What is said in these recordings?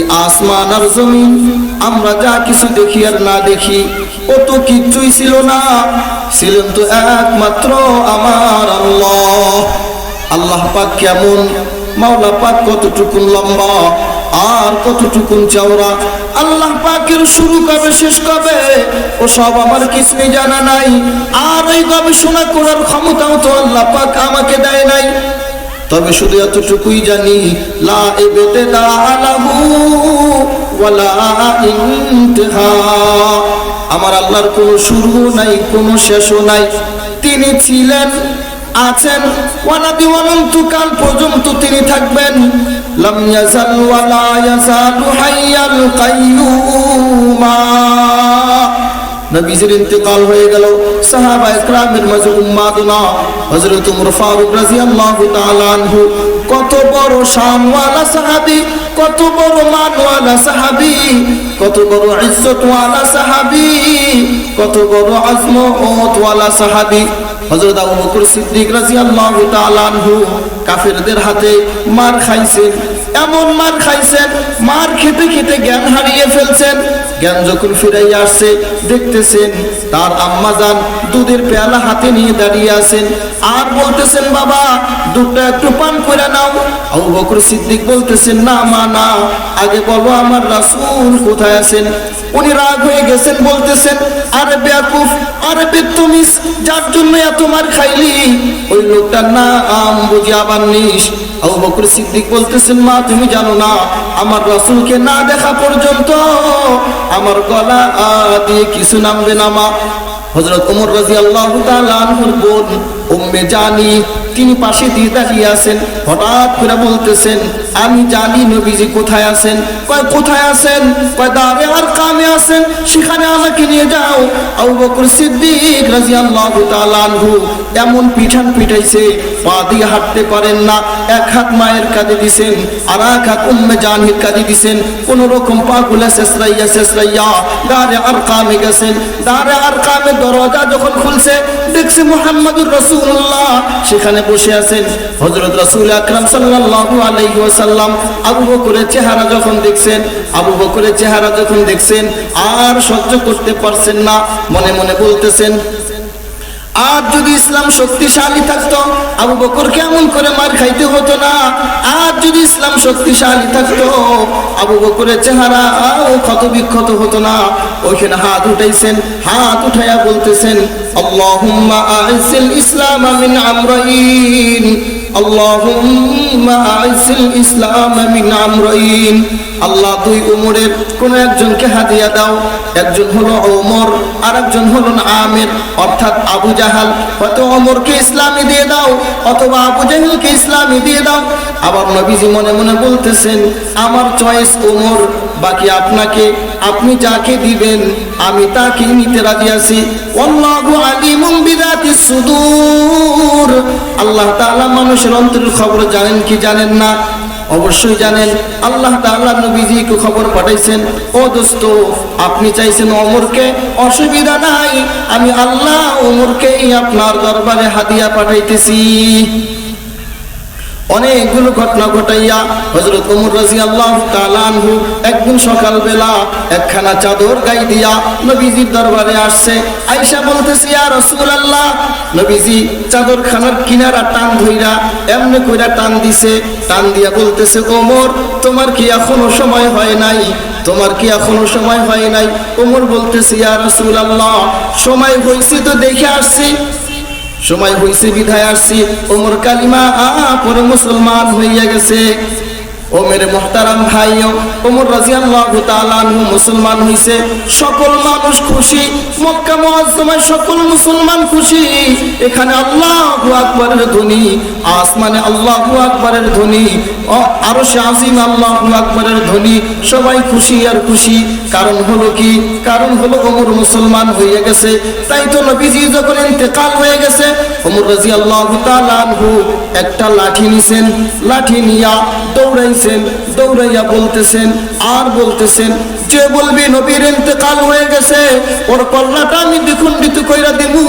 এই আসমান আর জমিন, আমরা যা কিছু দেখি আর না দেখি ও তো কিচ্ছুই ছিল না। ছিলেন তো একমাত্র আমার আল্লাহ। আল্লাহ পাক কেমন, মাওলা পাক কতটুকুন লম্বা, আর কতটুকুন চওড়া। আল্লাহ পাকের শুরু কবে, শেষ কবে, ও সব আমার কিছুই জানা নাই। আর ওই গবেষণা করার ক্ষমতাও তো আল্লাহ পাক আমাকে দেয় নাই। তবে শুধু এতটুকুই জানি, লা আমার আল্লাহর কোনো শুরু নাই, কোনো শেষও নাই। তিনি ছিলেন, আছেন, ওয়ালাদি অনন্তকাল পর্যন্ত তিনি থাকবেন। লাম ইয়াজাল ওয়ালা ইয়াজালু হাইয়াল কাইয়ুমা। নবীজির ইন্তেকাল হয়ে গেল। সাহাবা ইকরামের মাঝে উম্মাদনা, হযরত উমর ফারুক রাদিয়াল্লাহু তাআলা আনহু, কত বড় শানওয়ালা সাহাবী, কত বড় মানওয়ালা সাহাবী, কত বড় ইজ্জতওয়ালা সাহাবী, কত বড় আজমতওয়ালা সাহাবী। হযরত আবু বকর সিদ্দিক রাদিয়াল্লাহু তাআলা আনহু কাফেরদের হাতে মার খাইছেন। এমন মার খাইছেন, মার খেতে খেতে জ্ঞান হারিয়ে ফেলছেন। জ্ঞান যখন ফিরাই আসছে, দেখতেছেন তার আম্মা যান দুধের পেয়ালা হাতে নিয়ে দাঁড়িয়ে আছেন। আর বলতেছেন, বাবা, দুধটা একটু পান করে নাও। আবু বকর সিদ্দিক বলতেছেন, না মা, না। আগে বলো আমার রাসুল কোথায় আছেন? উনি রাগ হয়ে গেছেন, বলতেছেন, আরে বেয়াকুফ, আরে বেত্তমিস যার জন্য এত মার খাইলি? ওই লোকটার না আম বুঝি আবার নিস আবু বকর সিদ্দিক বলতেছেন, মা, তুমি জানো না, আমার রাসূলকে না দেখা পর্যন্ত আমার গলা দিয়ে কিছু নামবে না, মা। হযরত ওমর রাদিয়াল্লাহু তাআলা আনহুর বোন উম্মে জানি, তিনি পাশে দিয়ে দাঁড়িয়ে আছেন, হঠাৎ করে বলতেছেন আমি জানি নবীজি কোথায় আছেন। কয়, কোথায় আছেন? কয় দাঁড়ে আর কামে আছেন। সেখানে আমাকে নিয়ে যাও। আবু বকর সিদ্দিক রাদিয়াল্লাহু তাআলা আনহু এমন পিঠান পিটাইছে, পা দিয়ে হাঁটতে পারেন না। এক হাত মায়ের কাঁধে দিছেন, আর এক হাত উম্মে জানির কাঁধে দিছেন। কোন রকম পা গুলা শেষরাইয়া শেষরাইয়া দাঁড়ে আর কামে গেছেন। দাঁড়ে আর কামে দরজা যখন খুলছে, দেখছে মুহাম্মদুর রাসূলুল্লাহ। সেখানে বসে আছেন। হযরত রাসূল আকরাম সাল্লাল্লাহু আলাইহি ওয়াসাল্লাম আবু বকরের চেহারা যখন দেখছেন, আবু বকরের চেহারা যখন দেখছেন, আর সহ্য করতে পারছেন না, মনে মনে বলতেছেন, আর যদি ইসলাম শক্তিশালী থাকতো, আবু বকর কেমন করে মার খাইতে হতো না। আর যদি ইসলাম শক্তিশালী থাকতো, আবু বকরের চেহারা আও ক্ষত বিক্ষত হতো না। ওইখানে হাত উঠাইছেন, হাত উঠাইয়া বলতেছেন, আল্লাহুম্মা আইসিল ইসলাম মিন আমরাইন। আল্লাহ দুই উমরের কোন একজনকে হাদিয়া দাও। একজন হলো ওমর আর একজন হলো আমের। অর্থাৎ আবু জাহাল, হয়তো ওমরকে ইসলামী দিয়ে দাও, অথবা আবু জাহেলকে ইসলামী দিয়ে দাও। আবার নবীজি মনে মনে বলতেছেন, আমার চয়েস ওমর বাকি আপনাকে আপনি যাকে দিবেন, আমি তাকে নিতে রাজি আছি। সুদূর। আল্লাহ তাআলা মানুষের অন্তরের খবর জানেন কি জানেন না? অবশ্যই জানেন। আল্লাহ তাআলা নবীজিকে খবর পাঠাইছেন, ও দোস্ত, আপনি চাইছেন অমরকে অসুবিধা নাই, আমি আল্লাহ ওমরকেই আপনার দরবারে হাদিয়া পাঠাইতেছি। অনেকগুলো ঘটনা ঘটাইয়া হজরত ওমর রাজি আল্লাহ তালানহু একদিন সকালবেলা একখানা চাদর গাই দিয়া নবীজির দরবারে আসছে। আইসা বলতেছি আর রসুল আল্লাহ নবীজি চাদর খানার কিনারা টান ধইরা এমনি কইরা টান দিছে। টান দিয়া বলতেছে, ওমর, তোমার কি এখনও সময় হয় নাই? তোমার কি এখনও সময় হয় নাই? ওমর বলতেছি আর রসুল আল্লাহ সময় হয়েছে তো দেখে আসছি। সময় হইছে বিধায় আসছি। ওমর কালিমা পরে মুসলমান হইয়া গেছে। ও মেরে মোহতারাম ভাই ওমর রাজিয়াল্লাহু মুসলমান হইছে। সকল মানুষ খুশি মক্কা মুআজ্জমায় সকল মুসলমান খুশি। এখানে আল্লাহু আকবারের ধ্বনি আসমানে আল্লাহ আকবারের ধ্বনি আরও আজিম আল্লাহ আকবারের ধ্বনি, সবাই খুশি আর খুশি। কারণ হলো কি? কারণ হলো ওমর মুসলমান হয়ে গেছে। তাই তো নবীজি যখন ইন্তেকাল হয়ে গেছে, ওমর রাদিয়াল্লাহু তাআলা আনহু একটা লাঠি নিছেন। লাঠি নিয়া দৌড়াইছেন, দৌড়াইয়া বলতেছেন, আর বলতেছেন যে বলবি নবীর ইন্তেকাল হয়ে গেছে, ওর কল্লাটা আমি দ্বিখণ্ডিত কইরা দিমু।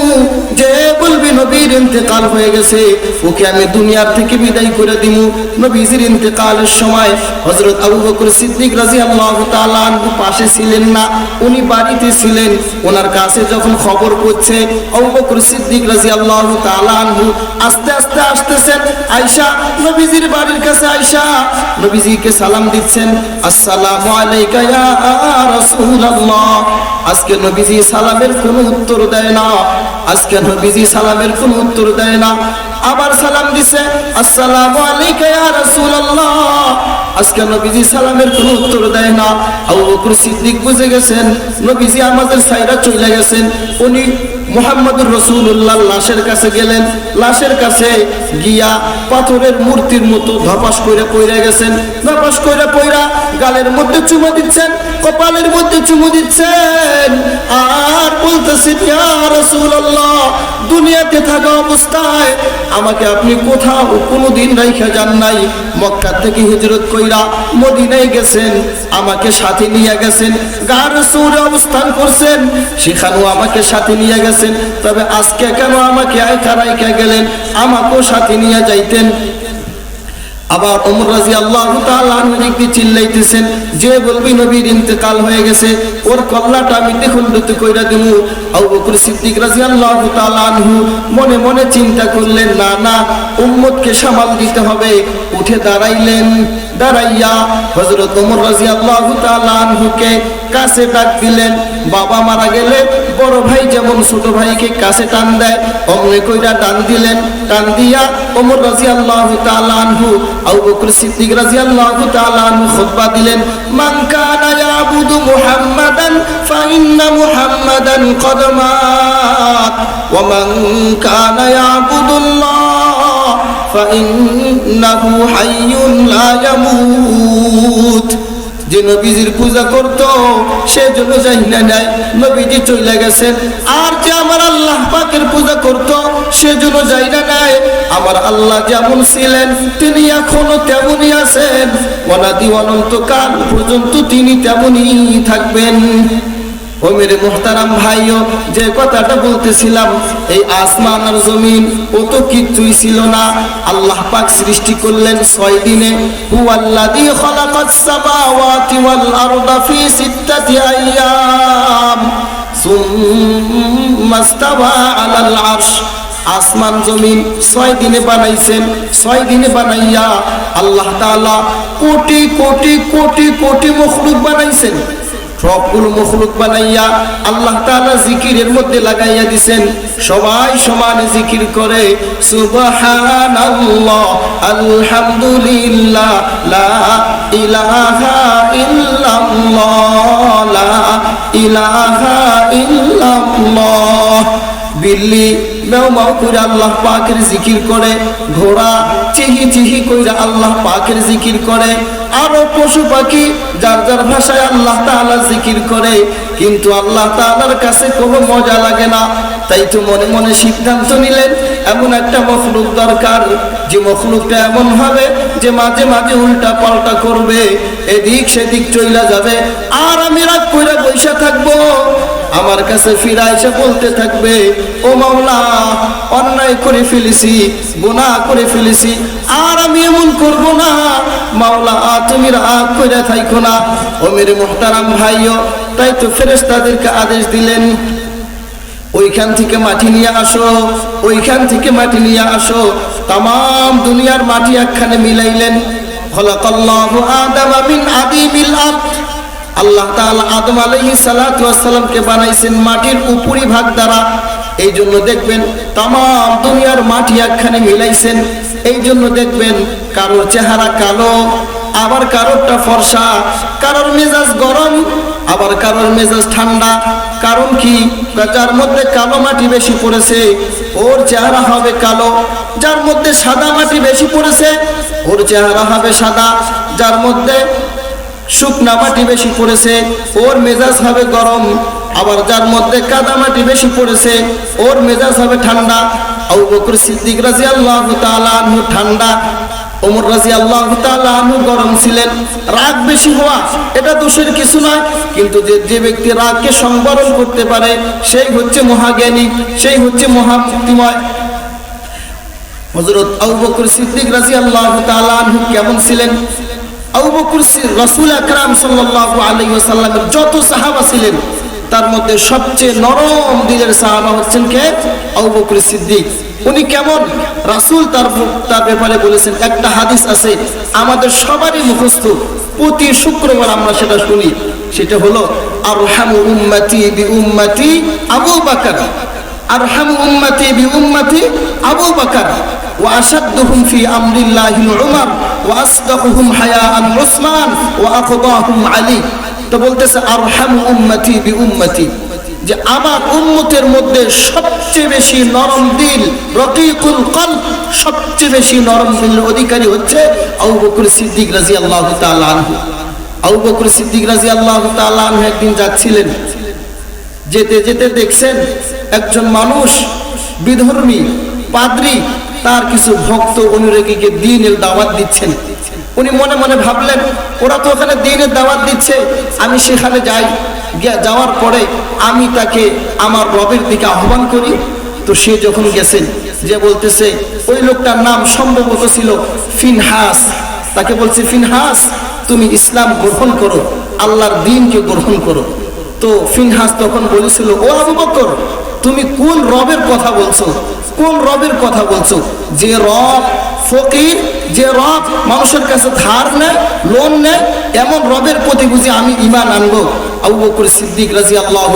যে বলবি নবীর ইন্তেকাল হয়ে গেছে, ওকে আমি দুনিয়ার থেকে বিদায় করে দিব নবীজির ইন্তেকালের সময় হযরত আবু বকর সিদ্দিক রাদিয়াল্লাহু তাআলা আনহু পাশে ছিলেন না, উনি বাড়িতে ছিলেন। ওনার কাছে যখন খবর পড়ছে, আবু বকর সিদ্দিক রাদিয়াল্লাহু তাআলা আনহু আস্তে আস্তে আসতেছেন, আয়েশা, নবীজির বাড়ির কাছে আয়েশা। নবীজিকে সালাম দিচ্ছেন, আসসালামু আলাইকা রাসূলুল্লাহ। আজকে নবীজি সালামের কোনো উত্তর দেয় না। আজকে নবীজি সালামের কোনো উত্তর দেয় না। আবার সালাম দিছে, আসসালামু আলাইকা ইয়া রাসূলুল্লাহ। আজকে নবীজি সালামের কোনো উত্তর দেয় না। আবু বকর সিদ্দিক বুঝে গেছেন, নবীজি আমাদের সাইরা চলে গেছেন। উনি মোহাম্মদুর রসুল্লাহ লাশের কাছে গেলেন। লাশের কাছে গিয়া পাথরের মূর্তির মতো ধপাস কইরা পইরা গেছেন। ধপাস কইরা পইরা গালের মধ্যে চুমো দিচ্ছেন, কপালের মধ্যে চুমু দিচ্ছেন। বলতেছেন দুনিয়াতে থাকা অবস্থায় আমাকে আপনি কোথাও কোনোদিন রাইখা যান নাই। মক্কা থেকে হিজরত কইরা মদিনায় গেছেন, আমাকে সাথে নিয়ে গেছেন গার সৌরে অবস্থান করছেন, সেখানেও আমাকে সাথে নিয়ে গেছেন। তবে আজকে কেন আমাকে আয়কা রাইখা গেলেন? আমাকেও সাথে নিয়ে যাইতেন। আবার ওমর রাজি আল্লাহ দিকে চিল্লাইতেছেন, যে বলবি নবীর ইন্তেকাল হয়ে গেছে, ওর কল্লাটা আমি দেখুন দুটো কইরা দিব আবু বকর সিদ্দিক রাজি আল্লাহ আনহু মনে মনে চিন্তা করলেন, না না, উম্মতকে সামাল দিতে হবে। উঠে দাঁড়াইলেন। দাঁড়াইয়া হজরত ওমর রাজি আল্লাহ আনহুকে কাছে ডাক দিলেন। বাবা মারা গেলে বড় ভাই যেমন ছোট ভাইকে কাছে টান দেয়, অমনে কইরা টান দিলেন। টান দিয়া ওমর রাজি আল্লাহ আনহু, আবু বকর সিদ্দিক রাদিয়াল্লাহু তাআলা আনহু খুতবা দিলেন, মান কানা ইয়াবুদু মুহাম্মাদান ফাইন্না মুহাম্মাদান কদ মাত ওয়া মান কানা ইয়াবুদুল্লাহ ফাইন্নাহু হাইয়ুন লা ইয়ামুত যে নবীজির পূজা করত, সে জন্য যাই না নাই, নবীজি চলে গেছেন। আর যে আমার আল্লাহ পাকের পূজা করত, সে জন্য যাই না নাই, আমার আল্লাহ যেমন ছিলেন, তিনি এখনও তেমনই আছেন। অনাদি অনন্তকাল পর্যন্ত তিনি তেমনই থাকবেন। ও মেরে মোহতারাম ভাইও, যে কথাটা বলতেছিলাম, এই আসমান আর জমিন, ও তো কিচ্ছুই ছিল না। আল্লাহ পাক সৃষ্টি করলেন ছয় দিনে। হুয়াল্লাযী খালাকাস সামাওয়াতি ওয়াল আরদা ফি সিত্তাতি আইয়াম। সুম্মা ইস্তাওয়া আলাল আরশ। আসমান, জমিন ছয় দিনে বানাইছেন, ছয় দিনে বানাইয়া আল্লাহ তাআলা কোটি কোটি কোটি কোটি মখলুক বানাইছেন। সবগুলো মখলুক বানাইয়া আল্লাহ তাআলা জিকিরের মধ্যে লাগাইয়া দিছেন। সবাই সমান জিকির করে, সুবহানাল্লাহ, আলহামদুলিল্লাহ, লা ইলাহা ইল্লাল্লাহ, লা ইলাহা ইল্লাল্লাহ। বিল্লি মেও মাও করে আল্লাহ পাকের জিকির করে, ঘোড়া চিহি চিহি কইরা আল্লাহ পাকের জিকির করে আরও পশু পাখি, যার যার ভাষায় আল্লাহ তাআলা জিকির করে, কিন্তু আল্লাহ তাআলার কাছে কোনো মজা লাগে না। তাই তো মনে মনে সিদ্ধান্ত নিলেন, এমন একটা মখলুক দরকার। যে মখলুকটা এমন হবে যে মাঝে মাঝে উল্টা পাল্টা করবে, এদিক সেদিক চইলা যাবে। আর আমি রাগ করে বৈশা থাকব, আমার কাছে ফিরা এসে বলতে থাকবে, ও মাওলা, অন্যায় করে ফেলেছি, গুনাহ করে ফেলেছি, আর আমি এমন করব না। করে থাইকো না। মোহতারাম ভাইও, তাই তো ফেরেশতাদেরকে আদেশ দিলেন, ওইখান থেকে মাটি নিয়ে আসো, ওইখান থেকে মাটি নিয়ে আসো। তাম দুনিয়ার মাটি একখানে মিলাইলেন। আল্লাহ আদম বানাইছেন মাটির উপরি ভাগ দ্বারা। এই জন্য দেখবেন তাম দুনিয়ার মাটি একখানে মিলাইছেন। এই জন্য দেখবেন কারোর চেহারা কালো আবার কারোরটা ফর্সা, কারোর মেজাজ গরম, আবার কারোর মেজাজ ঠান্ডা। কারণ কি? যার মধ্যে কালো মাটি বেশি পড়েছে, ওর চেহারা হবে কালো। যার মধ্যে সাদা মাটি বেশি পড়েছে, ওর চেহারা হবে সাদা। যার মধ্যে শুকনা মাটি বেশি পড়েছে, ওর মেজাজ হবে গরম। আবার যার মধ্যে কাদা মাটি বেশি পড়েছে, ওর মেজাজ হবে ঠান্ডা। আবু বকর সিদ্দিক তাআলা আনহু ঠান্ডা। ওমর রাজি আল্লাহ তালু গরম ছিলেন। রাগ বেশি হওয়া, এটা দোষের কিছু নয়। কিন্তু যে যে ব্যক্তি রাগকে সংবরণ করতে পারে, সেই হচ্ছে মহাজ্ঞানী, সেই হচ্ছে মহামুক্তিময়। হজরত আবু বকর সিদ্দিক রাজি আল্লাহ তালু কেমন ছিলেন? আবু বকর রসুল আকরাম সাল্লাল্লাহু আলাইহি ওয়াসাল্লামের যত সাহাবা ছিলেন তার মধ্যে সবচেয়ে নরম দিলের সাহাবা হচ্ছেন কে আবু বকর সিদ্দিক উনি কেমন রাসূল তার তার ব্যাপারে বলেছেন একটা হাদিস আছে আমাদের সবারই মুখস্থ প্রতি শুক্রবার আমরা সেটা শুনি সেটা হলো আরহামু উম্মতি বি উম্মতি আবু বকর আরহামু উম্মতি বি উম্মতি আবু বকর وأشدهم في أمر الله عمر وأصدقهم حياء عثمان وأقضاهم علي তো বলতেছে, আরহামু উম্মতি বি উম্মতি যে আমার উম্মতের মধ্যে সবচেয়ে বেশি নরম দিল রকিকুল কল সবচেয়ে বেশি নরম দিলের অধিকারী হচ্ছে আবু বকর সিদ্দিক রাদিয়াল্লাহু তাআলা আনহু। আবু বকর সিদ্দিক রাদিয়াল্লাহু তাআলা আনহু একদিন যাচ্ছিলেন। যেতে যেতে দেখছেন একজন মানুষ, বিধর্মী, পাদ্রী, তার কিছু ভক্ত অনুরাগীকে দিনের দাওয়াত দিচ্ছেন। উনি মনে মনে ভাবলেন, ওরা তো ওখানে দিনের দাওয়াত দিচ্ছে, আমি সেখানে যাই। যাওয়ার পরে আমি তাকে আমার রবের দিকে আহ্বান করি। তো সে যখন গেছেন, যে বলতেছে, ওই লোকটার নাম সম্ভবত ছিল ফিনহাস। তাকে বলছে, ফিনহাস, তুমি ইসলাম গ্রহণ করো, আল্লাহর দিনকে গ্রহণ করো। তো ফিনহাস তখন বলেছিল, ও আবু বকর, তুমি কোন রবের কথা বলছো? কোন রবের কথা বলছো? যে রব ফকির, যে রব মানুষের কাছে ধার নেয়, লোন নেয়, এমন রবের প্রতি বুঝি আমি ইমান আনব। আবু বকর সিদ্দিক রাজি আল্লাহ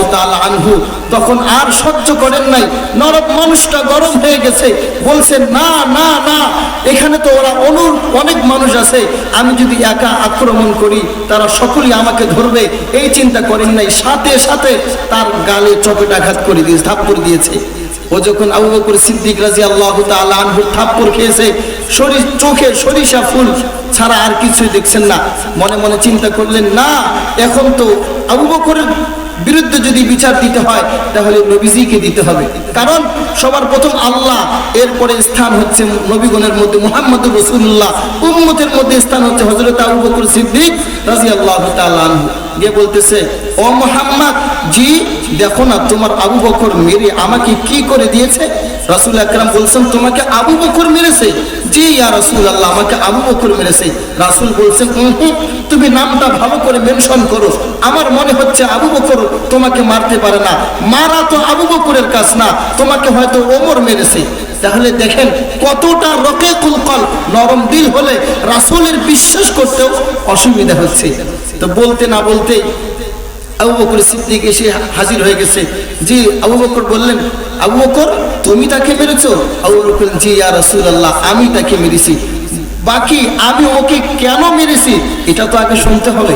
আনহু তখন আর সহ্য করেন নাই। নরক মানুষটা গরম হয়ে গেছে বলছেন না না না, এখানে তো ওরা অনুর অনেক মানুষ আছে, আমি যদি একা আক্রমণ করি, তারা সকলেই আমাকে ধরবে। এই চিন্তা করেন নাই, সাথে সাথে তার গালে চপেটাঘাত করে দিয়েছে থাপ্পড় দিয়েছে। ও যখন আবু বকর সিদ্দিক রাজি আল্লাহ আনহুর থাপ্পড় খেয়েছে, শরীর, চোখে সরিষা ফুল ছাড়া আর কিছুই দেখছেন না। মনে মনে চিন্তা করলেন, না, এখন তো আবু বকরের বিরুদ্ধে যদি বিচার দিতে হয়, তাহলে নবীজিকে দিতে হবে। কারণ সবার প্রথম আল্লাহ, এরপরে স্থান হচ্ছে নবীগণের মধ্যে মোহাম্মদ রসুল্লাহ উম্মতের মধ্যে স্থান হচ্ছে হজরত আবু বকর সিদ্দিক রাজি আল্লাহ গিয়ে বলতেছে, ও মোহাম্মদ, জি, দেখো না, তোমার আবু বকর মেরে আমাকে কি করে দিয়েছে? রাসুল আকরাম বলছেন, তোমাকে আবু বকর মেরেছে? জি ইয়া রাসুল আল্লাহ আমাকে আবু বকর মেরেছে। রাসুল বলছেন তুমি নামটা ভালো করে মেনশন করো। আমার মনে হচ্ছে আবু বকর তোমাকে মারতে পারে না। মারা তো আবু বকরের কাজ না, তোমাকে হয়তো ওমর মেরেছে। তাহলে দেখেন কতটা রকে কুলকল নরম দিল হলে রাসুলের বিশ্বাস করতেও অসুবিধা হচ্ছে। তো বলতে না বলতেই আবু বকর সিদ্দিক এসে হাজির হয়ে গেছে। জি, আবু বকর বললেন, আবু বকর, তুমি তাকে মেরেছো? আবু বকর জি, ইয়া রাসূলুল্লাহ, আমি তাকে মেরেছি। বাকি আমি ওকে কেন মেরেছি? এটা তো আগে শুনতে হবে।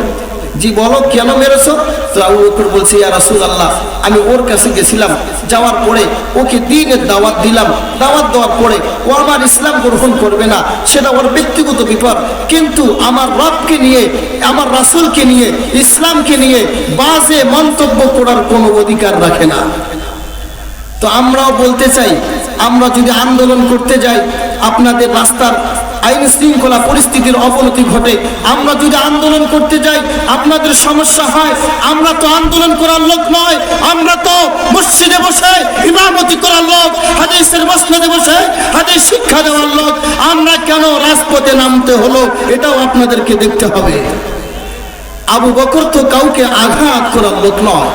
জি, বলো, কেন মেরেছো? বলছে আমি ওর কাছে গেছিলাম, যাওয়ার পরে ওকে দিনের দাওয়াত দিলাম। দাওয়াত দেওয়ার পরে ও আমার ইসলাম গ্রহণ করবে না, সেটা ওর ব্যক্তিগত ব্যাপার। কিন্তু আমার রবকে নিয়ে, আমার রাসূলকে নিয়ে, ইসলামকে নিয়ে বাজে মন্তব্য করার কোনো অধিকার রাখে না। তো আমরাও বলতে চাই, আমরা যদি আন্দোলন করতে যাই, আপনাদের রাস্তার আইন শৃঙ্খলা পরিস্থিতির অবনতি ঘটে। আমরা যদি আন্দোলন করতে যাই, আপনাদের সমস্যা হয়। আমরা তো আন্দোলন করার লোক নয়। আমরা তো মসজিদে বসে ইমামতি করার লোক, হাদিসের মসজিদে বসে হাদিস শিক্ষা দেওয়ার লোক। আমরা কেন রাজপথে নামতে হলো, এটাও আপনাদেরকে দেখতে হবে। আবু বকর তো কাউকে আঘাত করার লোক নয়।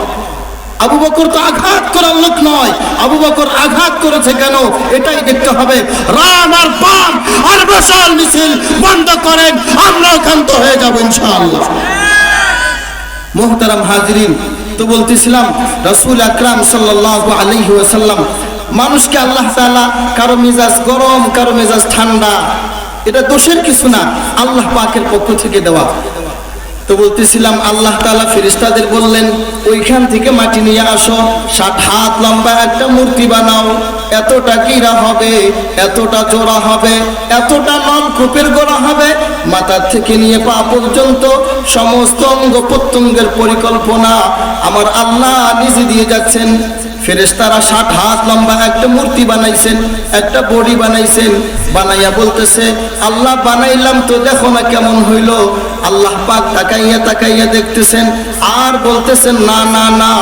আবু বকর তো আঘাত করার লোক নয়। আবু বকর আঘাত করেছে কেন? এটাই দেখতে হবে। রাম আর পাম আর মশাল মিছিল বন্ধ করেন আমরাও ক্ষান্ত হয়ে যাব ইনশাআল্লাহ। মোহতারাম হাজরিন, তো বলতেছিলাম, রাসূল আকরাম সাল্লাল্লাহু আলাইহি ওয়াসাল্লাম, মানুষকে আল্লাহ তাআলা কারও মেজাজ গরম, কারও মেজাজ ঠান্ডা, এটা দোষের কিছু না। আল্লাহ পাকের পক্ষ থেকে দেওয়া। তো বলতেছিলাম, আল্লাহ তাআলা ফেরেশতাদের বললেন, ওইখান থেকে মাটি নিয়ে আসো, ষাট হাত লম্বা একটা মূর্তি বানাও, এতটা গিরা হবে, এতটা জোড়া হবে, এতটা নলকূপের গোড়া হবে, মাথার থেকে নিয়ে পা পর্যন্ত সমস্ত অঙ্গ প্রত্যঙ্গের পরিকল্পনা আমার আল্লাহ নিজে দিয়ে যাচ্ছেন। ফেরেশতারা ষাট হাত লম্বা একটা মূর্তি বানাইছেন, একটা বডি বানাইছেন, বানাইয়া বলতেছে, আল্লাহ বানাইলাম তো দেখো না কেমন হইল। আল্লাহ পাক তাকাইয়া তাকাইয়া দেখতেছেন, আর বলতেছেন, না না না,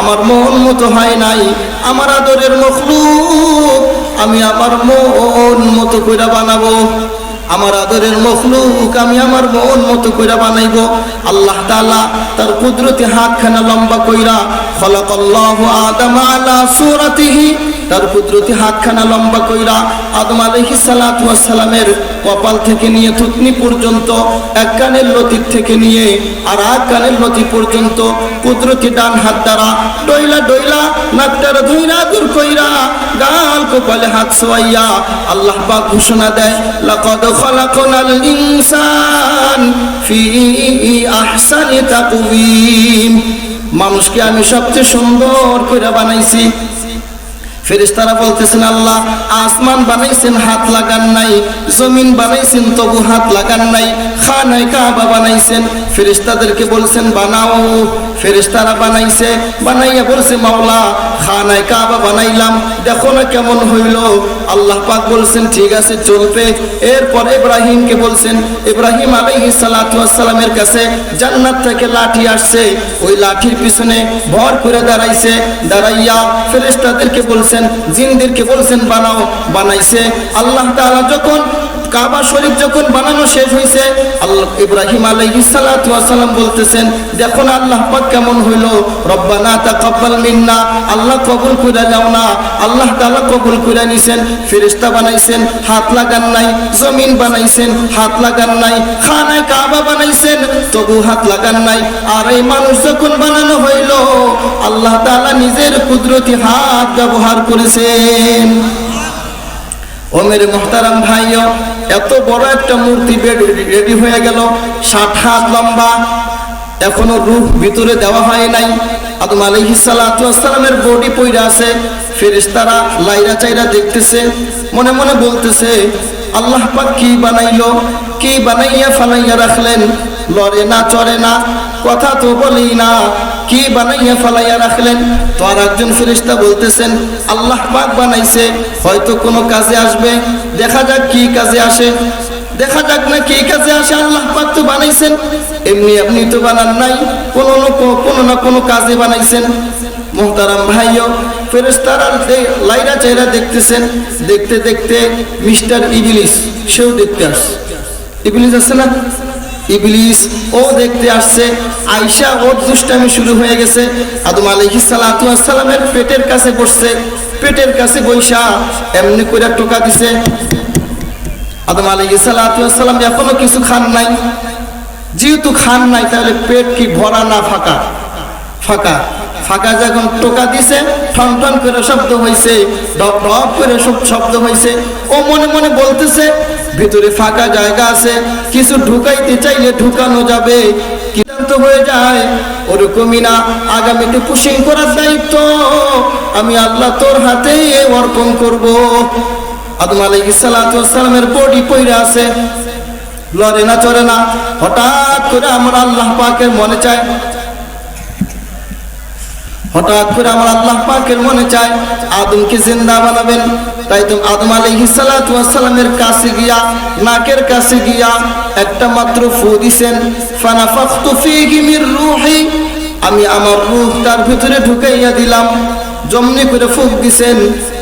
আমার মন মতো হয় নাই, আমার আদরের মখলুক, আমি আমার মন মতো কইরা বানাবো। আমার আদরের মখলুক, আমি আমার মন মতো কইরা বানাইব। আল্লাহ তালা তার কুদরতি হাতখানা লম্বা কইরা খলাকাল্লাহু আদম আলা সুরাতিহি, তার কুদরতি হাতখানা লম্বা কইরা আদম ওয়াস সালামের কপাল থেকে নিয়ে থুতনি পর্যন্ত, এক কানের লতির থেকে নিয়ে আর এক কানের লতি পর্যন্ত, কুদরতি ডান হাত দ্বারা ডইলা ডইলা নাকটার ধইরা দূর কইরা গাল কপালে হাত সোয়াইয়া আল্লাহ পাক ঘোষণা দেয়, লাকাদ খালাকনাল ইনসান ফি আহসানি তাকওয়িম। মানুষকে আমি সবচেয়ে সুন্দর করে বানাইছি। ফেরেশতারা বলতেছেন, আল্লাহ, আসমান বানাইছেন, হাত লাগান নাই, জমিন বানাইছেন, তবু হাত লাগান নাই, খানায় কাবা বানাইছেন ফেরেশতাদেরকে বলছেন, বানাও। ফেরেশতারা বানাইছে, বানাইয়া বলছে, মাওলা, খানায় কাবা বানাইলাম। দেখো না কেমন হইল। আল্লাহ পাক বলছেন, ঠিক আছে, চলবে। এরপর ইব্রাহিমকে বলছেন, ইব্রাহিম আলাইহিস সালাতু ওয়াস সালামের কাছে জান্নাত থেকে লাঠি আসছে। ওই লাঠির পিছনে ভর করে দাঁড়াইছে, দাঁড়াইয়া ফেরেশতাদেরকে বলছেন, জিনদেরকে বলছেন, বানাও। বানাইছে। আল্লাহ তাআলা যখন কাবা শরীফ যখন বানানো শেষ হয়েছে আল্লাহ ইব্রাহিম আলাইহিস বলতেছেন দেখুন আল্লাহ পাক কেমন হইল? রব্বানা তাকাব্বাল মিন্না, আল্লাহ কবুল করে যাও না। আল্লাহ তাআলা কবুল করে নিছেন, ফেরেশতা বানাইছেন, হাত লাগান নাই, জমিন বানাইছেন, হাত লাগান নাই, খানায় কাবা বানাইছেন, তবু হাত লাগান নাই। আর এই মানুষ যখন বানানো হইল, আল্লাহ তাআলা নিজের কুদরতি হাত ব্যবহার করেছেন। ও মেরে মোহতারাম ভাইও এত বড় একটা মূর্তি রেডি হয়ে গেল। ষাট হাত লম্বা। এখনও রূপ ভিতরে দেওয়া হয় নাই। আদম ওয়াস সালামের বডি পইরা আছে। ফেরেশতারা লাইরা চাইরা দেখতেছে। মনে মনে বলতেছে, আল্লাহ পাক কি বানাইলো? কি বানাইয়া ফালাইয়া রাখলেন? লড়ে না, চড়ে না? কথা তো বলি না। কি বানাইয়া ফালাইয়া রাখলেন? তো আর একজন ফেরেশতা বলতেছেন, আল্লাহ পাক বানাইছে, হয়তো কোনো কাজে আসবে। দেখা যাক কি কাজে আসে। দেখা যাক না কি কাজে আসে, আল্লাহ পাক তো বানাইছেন। এমনি আপনি তো বানান নাই, কোনো না কোনো না কোনো কাজে বানাইছেন। মোহতারাম ভাইও ফেরেস্তারা লাইরা চাইরা দেখতেছেন। দেখতে দেখতে মিস্টার ইবলিস, সেও দেখতে আসছে। ইবলিস আছে না? ইবলিস, ও দেখতে আসছে, আইসা ওর দুষ্টামি শুরু হয়ে গেছে। আদম আলাইহিস সালাতু ওয়াস সালামের পেটের কাছে বসছে। পেটের কাছে বইসা এমনি করে টোকা দিছে। আদম আলাইহিস সালাতু ওয়াস সালাম এখনও কিছু খান নাই। যেহেতু খান নাই, তাহলে পেট কি ভরা না ফাঁকা? ফাঁকা। ফাঁকা যখন টোকা দিছে, ঠন ঠন করে শব্দ হয়েছে ডপ ডপ করে শব্দ হয়েছে ও মনে মনে বলতেছে ভিতরে ফাঁকা জায়গা আছে, কিছু ঢুকাইতে চাইলে ঢুকানো যাবে। হয়ে যায়, ওরকমই না, আগামীতে পুশিং করার দায়িত্ব। আমি আল্লাহ তোর হাতে অর্পণ করব। আদম সালাতু বডি আছে। লড়ে না চড়ে না, হঠাৎ করে আমার আল্লাহ পাকের মনে চায়। হঠাৎ করে আমার আল্লাহ পাকের মনে চায়, আদমকে জিন্দা বানাবেন। তাই তো আদম আলাইহিস সালাতু কাছে গিয়া, নাকের কাছে গিয়া একটা মাত্র ফু দিছেন আমি আমার রুহ তার ভিতরে ঢুকাইয়া দিলাম, জমনি করে ফুক দিছেন।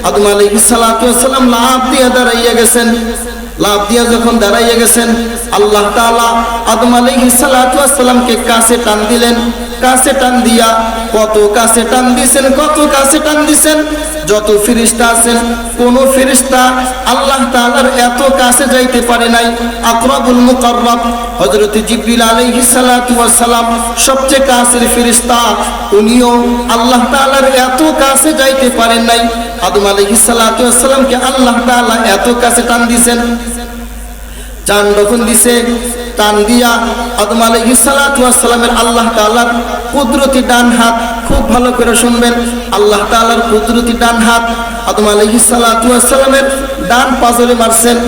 আদম আলাইহিস সালাতু ওয়াস সালাম লাভ দিয়ে দাঁড়াইয়া গেছেন। লাভ দিয়া যখন দাঁড়াইয়া গেছেন, আল্লাহ তাআলা আদম ওয়াস কাছে টান দিলেন। কাছে টান দিয়া কত কাছে টান দিছেন, কত কাছে টান দিছেন? যত ফিরিস্তা আছেন, কোন ফিরিস্তা আল্লাহ তাআলার এত কাছে যাইতে পারে নাই। আকরাবুল মুকাররব, হযরত জিবরিল আলাইহিস সালাতু সালাম সবচেয়ে কাছের ফিরিস্তা, উনিও আল্লাহ তাআলার এত কাছে যাইতে পারেন নাই। আদম আলাইহিস সালাতু ওয়াস সালামকে আল্লাহ এত কাছে টান দিছেন। চান যখন দিছে, টান দিয়া আদম আলাইহিস সালাতু ওয়াস সালামের আল্লাহ তাআলার কুদরতি ডান হাত খুব ভালো করে শুনবেন। আল্লাহ তাআলার কুদরতি ডান হাত আদম আলাইহিস সালাতু ওয়াস সালামের ডান পাজরে মারছেন,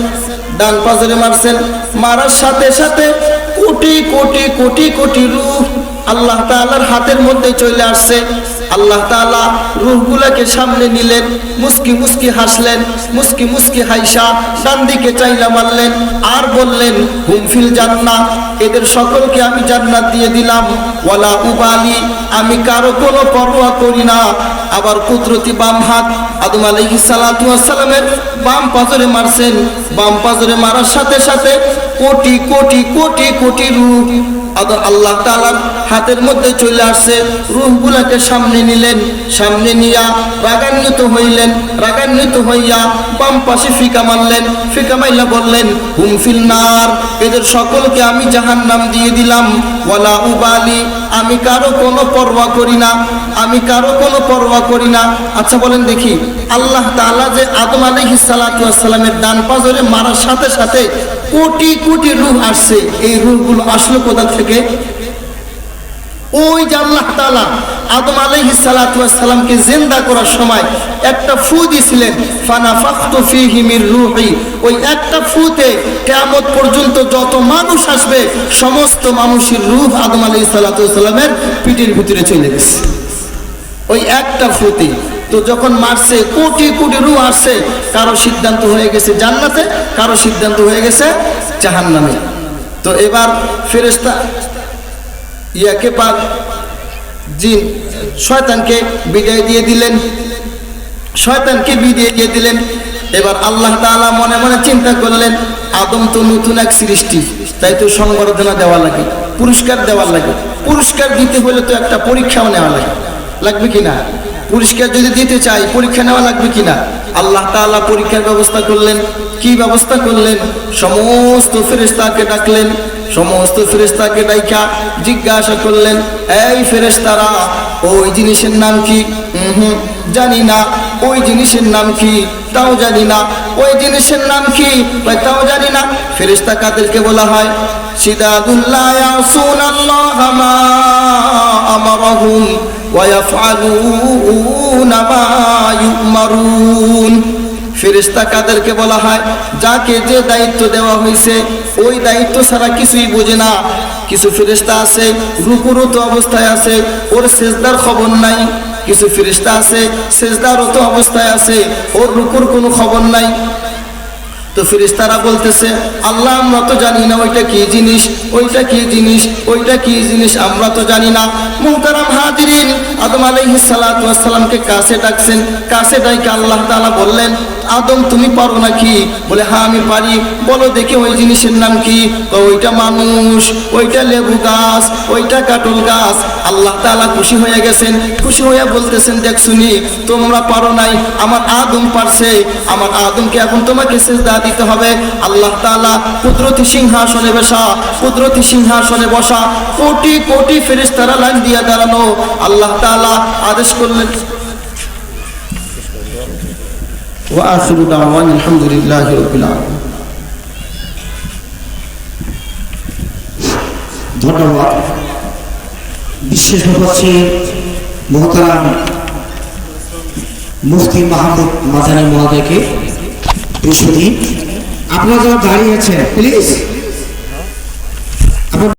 ডান পাজরে মারছেন। মারার সাথে সাথে কোটি কোটি কোটি কোটি রূপ আল্লাহ তাআলা তাআলার হাতের মধ্যে চলে আসছে। আল্লাহ তাআলা রূহগুলোকে সামনে নিলেন, মুস্কি মুস্কি হাসলেন, মুস্কি মুস্কি হাইসা ডান চাইলা মারলেন আর বললেন হুমফিল জান্নাত, এদের সকলকে আমি জান্নাত দিয়ে দিলাম। ওয়ালা উবালি, আমি কারও কোনো পরোয়া করি না। আবার কুদরতি বাম হাত আদম আলাইহি সালাতু সালামের বাম পাজরে মারছেন। বাম পাজরে মারার সাথে সাথে কোটি কোটি কোটি কোটি রূপ আল্লাহ তাআলার হাতের মধ্যে চলে আসছে। রূহগুলাকে সামনে নিলেন, সামনে নিয়া রাগান্বিত হইলেন, রাগান্বিত হইয়া বাম পাশে ফিকা মারলেন, ফিকা মাইলা বললেন, হুম ফিল নার এদের সকলকে আমি জাহান্নাম দিয়ে দিলাম। ওয়ালা উবালি, আমি কারও কোনো পরোয়া করি না, আমি কারও কোনো পরোয়া করি না। আচ্ছা বলেন দেখি, আল্লাহ তাআলা যে আদম সালামের ডান পাজরে মারার সাথে সাথে কোটি কোটি রুহ আসছে। এই রূহগুলো আসলো কোথা থেকে? ওই যে তাআলা আদম আলাইহিস সালাতু ওয়াস জিন্দা করার সময় একটা ফু দিছিলেন, ফানাফাখতু ফীহি মির রূহি। ওই একটা ফুতে কিয়ামত পর্যন্ত যত মানুষ আসবে, সমস্ত মানুষের রূহ আদম আলাইহিস সালাতু ওয়াস পিঠের ভিতরে চলে গেছে। ওই একটা ফুতে তো যখন মারছে, কোটি কোটি রু আসছে, কারও সিদ্ধান্ত হয়ে গেছে জান্নাতে, কারও সিদ্ধান্ত হয়ে গেছে জাহান্নামে। তো এবার ফেরেশতা ইয়াকে পাক জিন, শয়তানকে বিদায় দিয়ে দিলেন। শয়তানকে বিদায় দিয়ে দিলেন। এবার আল্লাহ তাআলা মনে মনে চিন্তা করলেন, আদম তো নতুন এক সৃষ্টি, তাই তো সংবর্ধনা দেওয়া লাগে, পুরস্কার দেওয়ার লাগে। পুরস্কার দিতে হলে তো একটা পরীক্ষাও নেওয়া লাগে। লাগবে কি না? পুরস্কার যদি দিতে চাই, পরীক্ষা নেওয়া লাগবে কিনা? আল্লাহ তাআলা পরীক্ষার ব্যবস্থা করলেন। কি ব্যবস্থা করলেন? সমস্ত ফেরেস্তাকে ডাকলেন। সমস্ত ফেরেস্তাকে ডাইকা জিজ্ঞাসা করলেন, এই ফেরেস্তারা ওই জিনিসের নাম কি? হুম, জানি না। ওই জিনিসের নাম কি? তাও জানি না। ওই জিনিসের নাম কি? তাও জানি না। ফেরেশতা কাদেরকে বলা হয়, সিদাদুল্লাহ ইয়াসুনাল্লাহ মা আমারহুম। ফেরেশতা কাদেরকে বলা হয়, যাকে যে দায়িত্ব দেওয়া হয়েছে ওই দায়িত্ব ছাড়া কিছুই বোঝে না। কিছু ফেরেশতা আছে, রুকুরত অবস্থায় আছে, ওর সেজদার খবর নাই। কিছু ফেরেশতা আছে, সেজদারত অবস্থায় আছে, ওর রুকুর কোনো খবর নাই। তো ফেরেশতারা বলতেছে, আল্লাহ, আমরা তো জানি না ওইটা কি জিনিস, ওইটা কি জিনিস, ওইটা কি জিনিস, আমরা তো জানি না। মুহতারাম হাজিরিন আদম আলাইহিস সালাতু ওয়াস সালামকে কাছে ডাকছেন। কাছে ডাইকে আল্লাহ তাআলা বললেন, আদম, তুমি পারো নাকি? বলে হ্যাঁ আমি পারি। বলো, দেখি ওই জিনিসের নাম কি? ওইটা মানুষ, ওইটা লেবু গাছ, ওইটা কাটল গাছ আল্লাহ তাআলা খুশি হয়ে গেছেন খুশি হয়ে বলতেছেন দেখ শুনি তোমরা পারো নাই আমার আদম পারছে আমার আদমকে এখন তোমাকে সেজদা দিতে হবে আল্লাহ তাআলা কুদরতি সিংহাসনে বসা কুদরতি সিংহাসনে বসা কোটি কোটি ফেরেশতারা লাইন দিয়ে দাঁড়ানো আল্লাহ তাআলা আদেশ করলেন وآخر دعوانا الحمد لله رب العالمين ধন্যবাদ বিশেষ হচ্ছে মোহতারাম মুফতি মাহমুদ মাদানী মহোদয়কে আপনার আপনারা যারা দাঁড়িয়ে আছেন প্লিজ